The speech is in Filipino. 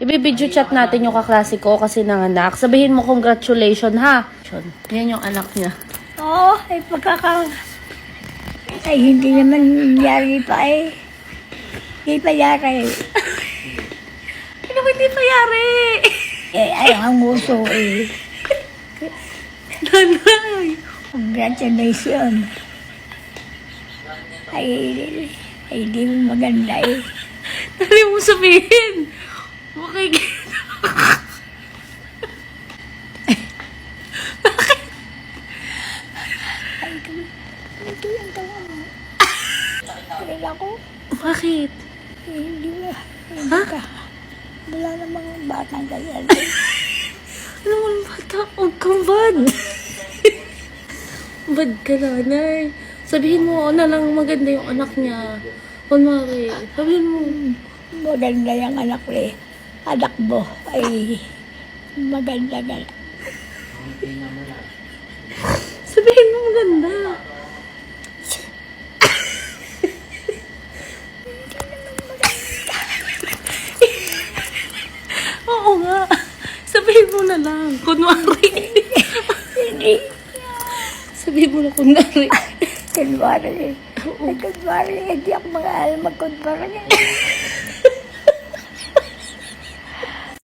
Ibibidyo chat natin yung kaklase ko kasi nanganak. Sabihin mo congratulations ha. Yan yung anak niya. Oo, ay pagkaka... Ay, hindi naman yari pa eh. Hindi pa yari. Ano ba hindi payari? Eh, ay, ang uso eh. Nanay! Congratulations. Ay, ay, di mo maganda eh. Dali mo sabihin. Ay, ito, ito yung tawa mo. Ako, Bakit? eh, hindi ba, hindi Ha? ka. Wala namang batang ganyan. Ano mo bata? Huwag kang bad. bad ka nanay. Sabihin mo na lang maganda yung anak niya. Kunwari, sabihin mo, Maganda yung anak ko eh. Anak mo ay maganda nga. sabihin mo maganda. Oo nga. Sabihin mo na lang. Kunwari. Sabihin mo na kunwari. Kunwari. Kunwari. Hindi ako mag-aaral mag-kunwari.